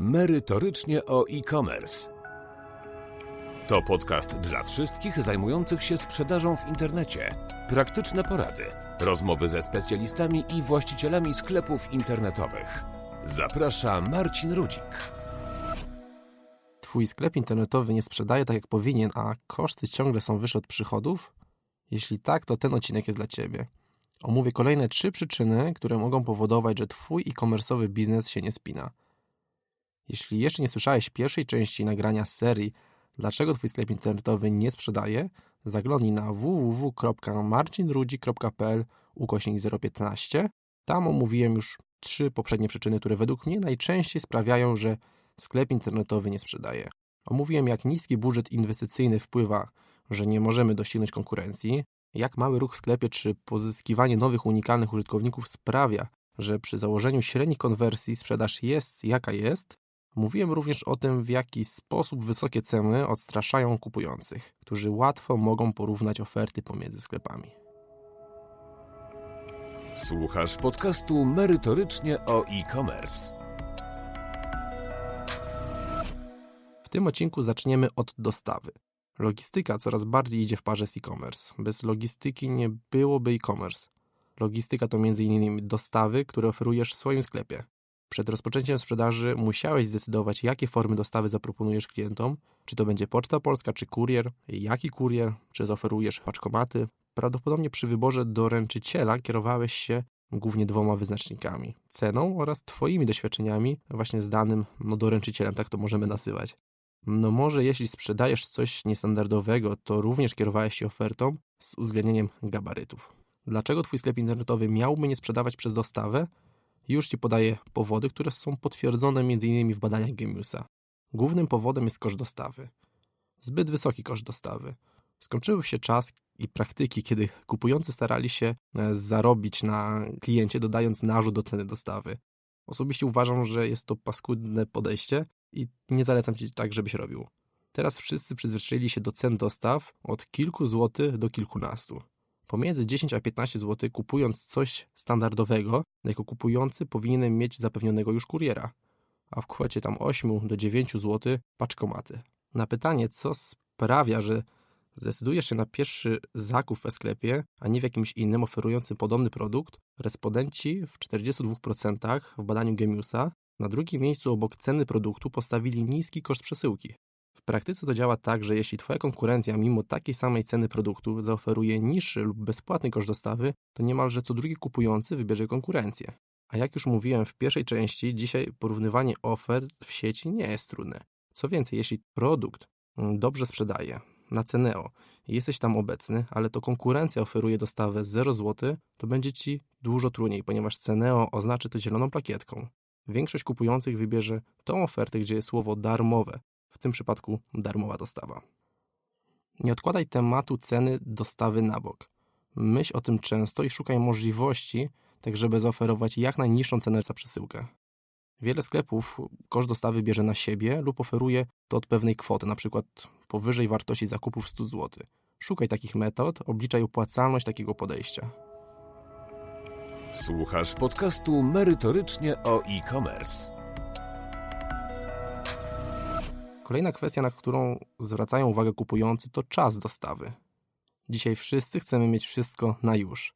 Merytorycznie o e-commerce. To podcast dla wszystkich zajmujących się sprzedażą w internecie. Praktyczne porady, rozmowy ze specjalistami i właścicielami sklepów internetowych. Zaprasza Marcin Rudzik. Twój sklep internetowy nie sprzedaje tak jak powinien, a koszty ciągle są wyższe od przychodów? Jeśli tak, to ten odcinek jest dla Ciebie. Omówię kolejne trzy przyczyny, które mogą powodować, że Twój e-commerce'owy biznes się nie spina. Jeśli jeszcze nie słyszałeś pierwszej części nagrania z serii Dlaczego Twój sklep internetowy nie sprzedaje, zaglądnij na www.marcinrudzi.pl ukośnik 015. Tam omówiłem już trzy poprzednie przyczyny, które według mnie najczęściej sprawiają, że sklep internetowy nie sprzedaje. Omówiłem, jak niski budżet inwestycyjny wpływa, że nie możemy dosięgnąć konkurencji, jak mały ruch w sklepie czy pozyskiwanie nowych unikalnych użytkowników sprawia, że przy założeniu średnich konwersji sprzedaż jest jaka jest. Mówiłem również o tym, w jaki sposób wysokie ceny odstraszają kupujących, którzy łatwo mogą porównać oferty pomiędzy sklepami. Słuchasz podcastu Merytorycznie o e-commerce. W tym odcinku zaczniemy od dostawy. Logistyka coraz bardziej idzie w parze z e-commerce. Bez logistyki nie byłoby e-commerce. Logistyka to m.in. dostawy, które oferujesz w swoim sklepie. Przed rozpoczęciem sprzedaży musiałeś zdecydować, jakie formy dostawy zaproponujesz klientom, czy to będzie Poczta Polska, czy kurier, jaki kurier, czy zaoferujesz paczkomaty. Prawdopodobnie przy wyborze doręczyciela kierowałeś się głównie dwoma wyznacznikami: ceną oraz Twoimi doświadczeniami właśnie z danym no, doręczycielem, tak to możemy nazywać. No może jeśli sprzedajesz coś niestandardowego, to również kierowałeś się ofertą z uwzględnieniem gabarytów. Dlaczego Twój sklep internetowy miałby nie sprzedawać przez dostawę? Już Ci podaję powody, które są potwierdzone m.in. w badaniach Gemiusa. Głównym powodem jest koszt dostawy. Zbyt wysoki koszt dostawy. Skończył się czas i praktyki, kiedy kupujący starali się e, zarobić na kliencie, dodając narzut do ceny dostawy. Osobiście uważam, że jest to paskudne podejście i nie zalecam Ci tak, żebyś robił. Teraz wszyscy przyzwyczaili się do cen dostaw od kilku złotych do kilkunastu. Pomiędzy 10 a 15 zł kupując coś standardowego, jako kupujący powinienem mieć zapewnionego już kuriera, a w kwocie tam 8 do 9 zł paczkomaty. Na pytanie, co sprawia, że zdecydujesz się na pierwszy zakup w sklepie, a nie w jakimś innym oferującym podobny produkt, respondenci w 42% w badaniu Gemiusa na drugim miejscu obok ceny produktu postawili niski koszt przesyłki. Praktyce to działa tak, że jeśli Twoja konkurencja mimo takiej samej ceny produktu zaoferuje niższy lub bezpłatny koszt dostawy, to niemalże co drugi kupujący wybierze konkurencję. A jak już mówiłem w pierwszej części, dzisiaj porównywanie ofert w sieci nie jest trudne. Co więcej, jeśli produkt mm, dobrze sprzedaje, na Ceneo i jesteś tam obecny, ale to konkurencja oferuje dostawę 0 zł, to będzie Ci dużo trudniej, ponieważ Ceneo oznaczy to zieloną plakietką. Większość kupujących wybierze tą ofertę, gdzie jest słowo darmowe, w tym przypadku darmowa dostawa. Nie odkładaj tematu ceny dostawy na bok. Myśl o tym często i szukaj możliwości, tak żeby zaoferować jak najniższą cenę za przesyłkę. Wiele sklepów koszt dostawy bierze na siebie lub oferuje to od pewnej kwoty, np. powyżej wartości zakupów 100 zł. Szukaj takich metod, obliczaj opłacalność takiego podejścia. Słuchasz podcastu Merytorycznie o e-commerce. Kolejna kwestia, na którą zwracają uwagę kupujący, to czas dostawy. Dzisiaj wszyscy chcemy mieć wszystko na już.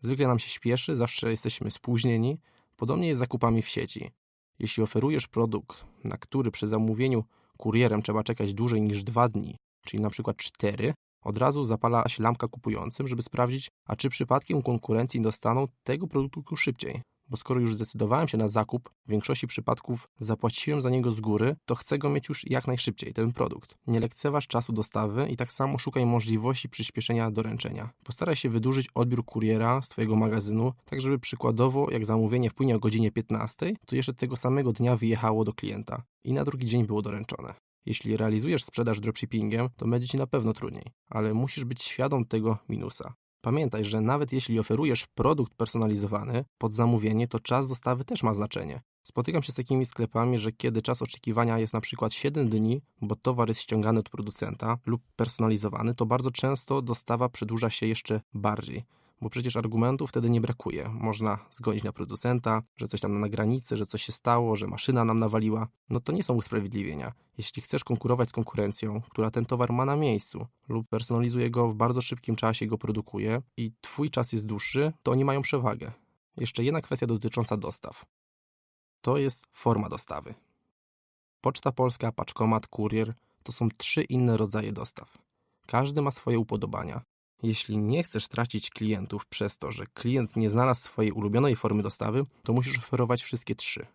Zwykle nam się śpieszy, zawsze jesteśmy spóźnieni. Podobnie jest z zakupami w sieci. Jeśli oferujesz produkt, na który przy zamówieniu kurierem trzeba czekać dłużej niż dwa dni, czyli na przykład cztery, od razu zapala się lampka kupującym, żeby sprawdzić, a czy przypadkiem konkurencji dostaną tego produktu szybciej bo skoro już zdecydowałem się na zakup, w większości przypadków zapłaciłem za niego z góry, to chcę go mieć już jak najszybciej, ten produkt. Nie lekceważ czasu dostawy i tak samo szukaj możliwości przyspieszenia doręczenia. Postaraj się wydłużyć odbiór kuriera z Twojego magazynu, tak żeby przykładowo, jak zamówienie wpłynie o godzinie 15, to jeszcze tego samego dnia wyjechało do klienta i na drugi dzień było doręczone. Jeśli realizujesz sprzedaż dropshippingiem, to będzie Ci na pewno trudniej, ale musisz być świadom tego minusa. Pamiętaj, że nawet jeśli oferujesz produkt personalizowany pod zamówienie, to czas dostawy też ma znaczenie. Spotykam się z takimi sklepami, że kiedy czas oczekiwania jest na przykład 7 dni, bo towar jest ściągany od producenta lub personalizowany, to bardzo często dostawa przedłuża się jeszcze bardziej, bo przecież argumentów wtedy nie brakuje. Można zgonić na producenta, że coś tam na granicy, że coś się stało, że maszyna nam nawaliła. No to nie są usprawiedliwienia. Jeśli chcesz konkurować z konkurencją, która ten towar ma na miejscu lub personalizuje go w bardzo szybkim czasie go produkuje i twój czas jest dłuższy, to oni mają przewagę. Jeszcze jedna kwestia dotycząca dostaw. To jest forma dostawy. Poczta Polska, paczkomat, kurier to są trzy inne rodzaje dostaw. Każdy ma swoje upodobania. Jeśli nie chcesz tracić klientów przez to, że klient nie znalazł swojej ulubionej formy dostawy, to musisz oferować wszystkie trzy.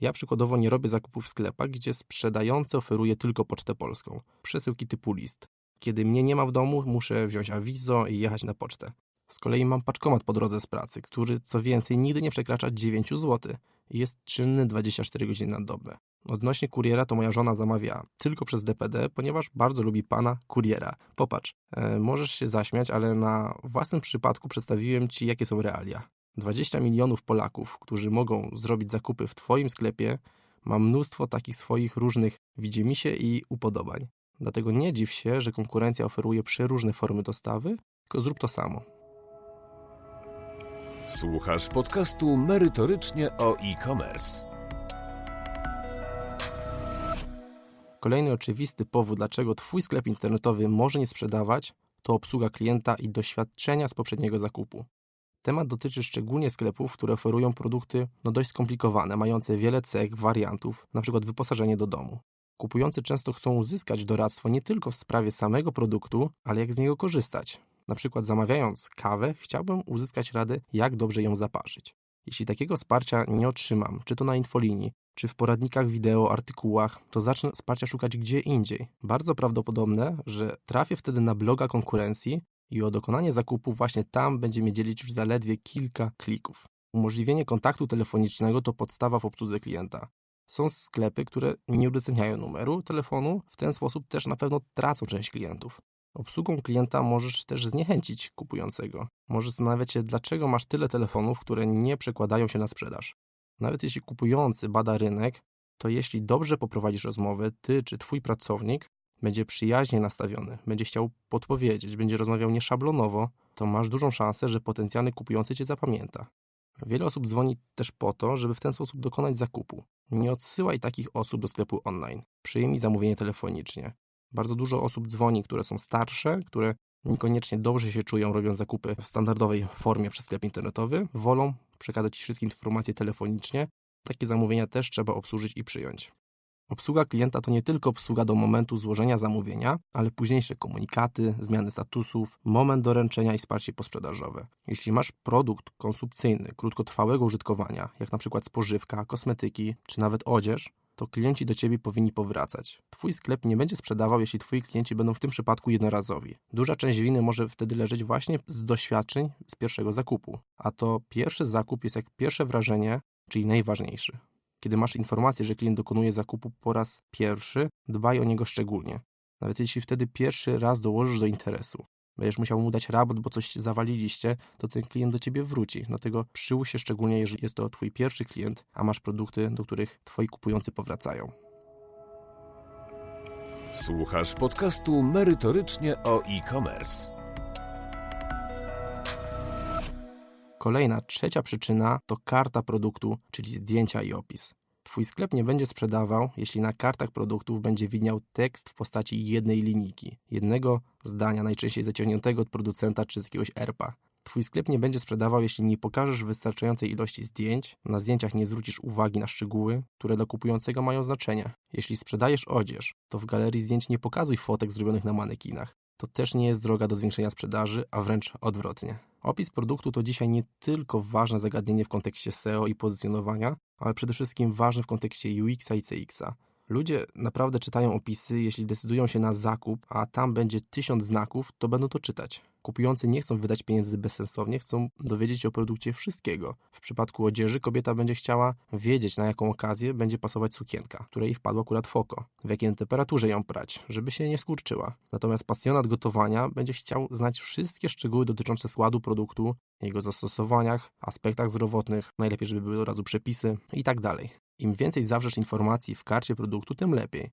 Ja przykładowo nie robię zakupów w sklepach, gdzie sprzedający oferuje tylko pocztę polską, przesyłki typu list. Kiedy mnie nie ma w domu, muszę wziąć awizo i jechać na pocztę. Z kolei mam paczkomat po drodze z pracy, który co więcej nigdy nie przekracza 9 zł i jest czynny 24 godziny na dobę. Odnośnie kuriera to moja żona zamawia tylko przez DPD, ponieważ bardzo lubi pana kuriera. Popatrz, e, możesz się zaśmiać, ale na własnym przypadku przedstawiłem ci jakie są realia. 20 milionów Polaków, którzy mogą zrobić zakupy w twoim sklepie, ma mnóstwo takich swoich różnych widzimisię i upodobań. Dlatego nie dziw się, że konkurencja oferuje przeróżne formy dostawy, tylko zrób to samo. Słuchasz podcastu merytorycznie o e-commerce. Kolejny oczywisty powód, dlaczego Twój sklep internetowy może nie sprzedawać, to obsługa klienta i doświadczenia z poprzedniego zakupu. Temat dotyczy szczególnie sklepów, które oferują produkty no dość skomplikowane, mające wiele cech, wariantów, np. wyposażenie do domu. Kupujący często chcą uzyskać doradztwo nie tylko w sprawie samego produktu, ale jak z niego korzystać. Na przykład zamawiając kawę, chciałbym uzyskać radę, jak dobrze ją zaparzyć. Jeśli takiego wsparcia nie otrzymam, czy to na infolinii, czy w poradnikach wideo, artykułach, to zacznę wsparcia szukać gdzie indziej. Bardzo prawdopodobne, że trafię wtedy na bloga konkurencji i o dokonanie zakupu właśnie tam będzie mnie dzielić już zaledwie kilka klików. Umożliwienie kontaktu telefonicznego to podstawa w obsłudze klienta. Są sklepy, które nie udostępniają numeru telefonu, w ten sposób też na pewno tracą część klientów. Obsługą klienta możesz też zniechęcić kupującego. Możesz zastanawiać się, dlaczego masz tyle telefonów, które nie przekładają się na sprzedaż. Nawet jeśli kupujący bada rynek, to jeśli dobrze poprowadzisz rozmowę, ty czy twój pracownik będzie przyjaźnie nastawiony, będzie chciał podpowiedzieć, będzie rozmawiał nieszablonowo, to masz dużą szansę, że potencjalny kupujący cię zapamięta. Wiele osób dzwoni też po to, żeby w ten sposób dokonać zakupu. Nie odsyłaj takich osób do sklepu online. Przyjmij zamówienie telefonicznie. Bardzo dużo osób dzwoni, które są starsze, które niekoniecznie dobrze się czują robiąc zakupy w standardowej formie przez sklep internetowy, wolą przekazać wszystkie informacje telefonicznie. Takie zamówienia też trzeba obsłużyć i przyjąć. Obsługa klienta to nie tylko obsługa do momentu złożenia zamówienia, ale późniejsze komunikaty, zmiany statusów, moment doręczenia i wsparcie posprzedażowe. Jeśli masz produkt konsumpcyjny krótkotrwałego użytkowania, jak na przykład spożywka, kosmetyki czy nawet odzież, to klienci do Ciebie powinni powracać. Twój sklep nie będzie sprzedawał, jeśli Twoi klienci będą w tym przypadku jednorazowi. Duża część winy może wtedy leżeć właśnie z doświadczeń z pierwszego zakupu. A to pierwszy zakup jest jak pierwsze wrażenie, czyli najważniejszy. Kiedy masz informację, że klient dokonuje zakupu po raz pierwszy, dbaj o niego szczególnie. Nawet jeśli wtedy pierwszy raz dołożysz do interesu. Będziesz musiał mu dać rabot, bo coś zawaliliście, to ten klient do ciebie wróci. Dlatego przyłóż się szczególnie, jeżeli jest to twój pierwszy klient, a masz produkty, do których twoi kupujący powracają. Słuchasz podcastu merytorycznie o e-commerce. Kolejna, trzecia przyczyna to karta produktu, czyli zdjęcia i opis. Twój sklep nie będzie sprzedawał, jeśli na kartach produktów będzie widniał tekst w postaci jednej linijki, jednego zdania, najczęściej zaciągniętego od producenta czy z jakiegoś ERPA. Twój sklep nie będzie sprzedawał, jeśli nie pokażesz wystarczającej ilości zdjęć, na zdjęciach nie zwrócisz uwagi na szczegóły, które dla kupującego mają znaczenie. Jeśli sprzedajesz odzież, to w galerii zdjęć nie pokazuj fotek zrobionych na manekinach. To też nie jest droga do zwiększenia sprzedaży, a wręcz odwrotnie. Opis produktu to dzisiaj nie tylko ważne zagadnienie w kontekście SEO i pozycjonowania, ale przede wszystkim ważne w kontekście UX-a i CX-a. Ludzie naprawdę czytają opisy, jeśli decydują się na zakup, a tam będzie tysiąc znaków, to będą to czytać. Kupujący nie chcą wydać pieniędzy bezsensownie, chcą dowiedzieć się o produkcie wszystkiego. W przypadku odzieży kobieta będzie chciała wiedzieć, na jaką okazję będzie pasować sukienka, która jej wpadła akurat w oko, w jakiej temperaturze ją prać, żeby się nie skurczyła. Natomiast pasjonat gotowania będzie chciał znać wszystkie szczegóły dotyczące składu produktu, jego zastosowaniach, aspektach zdrowotnych, najlepiej, żeby były od razu przepisy i tak dalej. Im więcej zawrzesz informacji w karcie produktu, tym lepiej.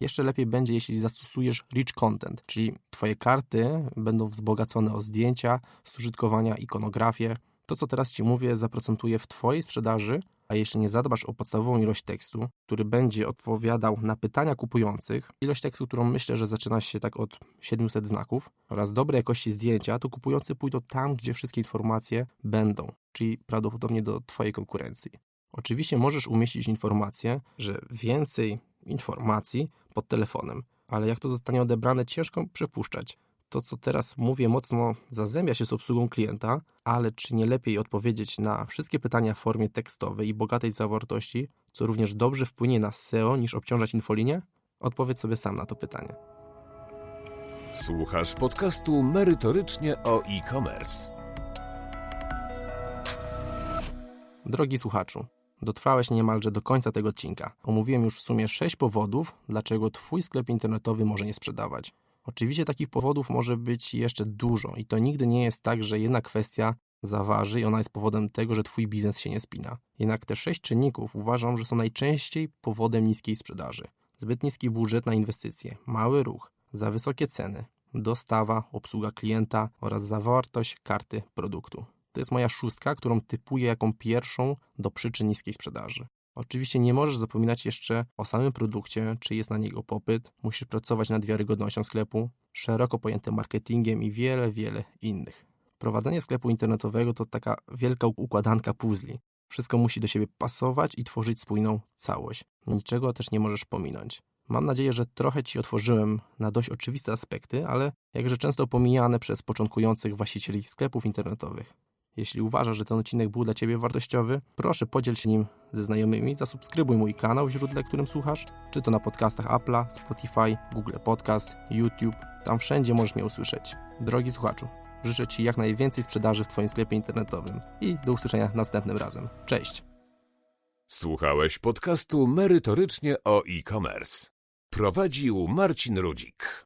Jeszcze lepiej będzie, jeśli zastosujesz rich content, czyli Twoje karty będą wzbogacone o zdjęcia, z użytkowania, ikonografię. To, co teraz Ci mówię, zaprocentuje w Twojej sprzedaży, a jeśli nie zadbasz o podstawową ilość tekstu, który będzie odpowiadał na pytania kupujących, ilość tekstu, którą myślę, że zaczyna się tak od 700 znaków, oraz dobrej jakości zdjęcia, to kupujący pójdą tam, gdzie wszystkie informacje będą, czyli prawdopodobnie do Twojej konkurencji. Oczywiście możesz umieścić informację, że więcej informacji pod telefonem, ale jak to zostanie odebrane, ciężko przypuszczać. To, co teraz mówię, mocno zazębia się z obsługą klienta, ale czy nie lepiej odpowiedzieć na wszystkie pytania w formie tekstowej i bogatej zawartości, co również dobrze wpłynie na SEO, niż obciążać infolinię? Odpowiedz sobie sam na to pytanie. Słuchasz podcastu merytorycznie o e-commerce. Drogi słuchaczu, dotrwałeś niemalże do końca tego odcinka. Omówiłem już w sumie 6 powodów, dlaczego Twój sklep internetowy może nie sprzedawać. Oczywiście takich powodów może być jeszcze dużo i to nigdy nie jest tak, że jedna kwestia zaważy i ona jest powodem tego, że Twój biznes się nie spina. Jednak te 6 czynników uważam, że są najczęściej powodem niskiej sprzedaży. Zbyt niski budżet na inwestycje, mały ruch, za wysokie ceny, dostawa, obsługa klienta oraz zawartość karty produktu. To jest moja szóstka, którą typuję jako pierwszą do przyczyn niskiej sprzedaży. Oczywiście nie możesz zapominać jeszcze o samym produkcie, czy jest na niego popyt, musisz pracować nad wiarygodnością sklepu, szeroko pojętym marketingiem i wiele, wiele innych. Prowadzenie sklepu internetowego to taka wielka układanka puzli. Wszystko musi do siebie pasować i tworzyć spójną całość. Niczego też nie możesz pominąć. Mam nadzieję, że trochę Ci otworzyłem na dość oczywiste aspekty, ale jakże często pomijane przez początkujących właścicieli sklepów internetowych. Jeśli uważasz, że ten odcinek był dla Ciebie wartościowy, proszę podziel się nim ze znajomymi, zasubskrybuj mój kanał w źródle, którym słuchasz, czy to na podcastach Apple'a, Spotify, Google Podcast, YouTube. Tam wszędzie możesz mnie usłyszeć. Drogi słuchaczu, życzę Ci jak najwięcej sprzedaży w Twoim sklepie internetowym i do usłyszenia następnym razem. Cześć! Słuchałeś podcastu merytorycznie o e-commerce. Prowadził Marcin Rudzik.